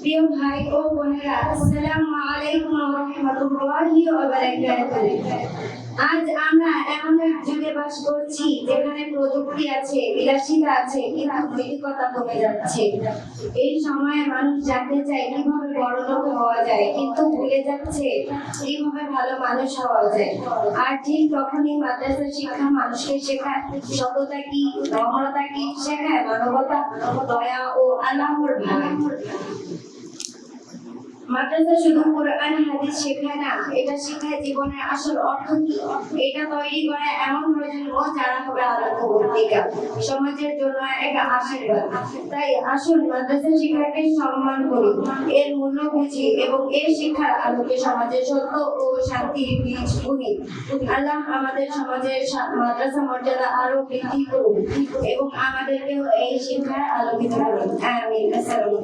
প্রিয় ভাই ও বোনেরা, আসসালামু আলাইকুম ওয়া রাহমাতুল্লাহি ওয়া বারাকাতুহু। আজ আমরা এমন এক যুগে বাস করছি যেখানে প্রযুক্তি আছে, বিলাসিতা আছে কিন্তু নৈতিকতা কমে যাচ্ছে। এই সময়ে মানুষ জানতে চায় কীভাবে বড় লোক হওয়া যায়, কিন্তু ভুলে যাচ্ছে কীভাবে ভালো মানুষ হওয়া যায়। আর ঠিক তখনই মাদ্রাসা শিক্ষা মানুষকে শেখায়। সততা কি, নম্রতা কি, শেখায় মানবতা, দয়া ও আল্লাহর ভয় মাদ্রাসা শুধু কোরআন হাদিস শেখায় না, এটা শেখায় জীবনের আসল অর্থ কি? এটা তৈরি করে এমন প্রজন্ম যারা হবে আলোকবর্তিকা সমাজের জন্য এক আশীর্বাদ তাই আসুন মাদ্রাসা শিক্ষাকে সম্মান করি এর মূল্য বুঝি এবং এই শিক্ষার আলোকে সমাজের সত্য ও শান্তির বীজ বুনি। আল্লাহ আমাদের সমাজের মাদ্রাসা মর্যাদা আরও বৃদ্ধি করুন এবং আমাদেরকেও এই শিক্ষায় আলোকিত করুন আমিন। আসসালামু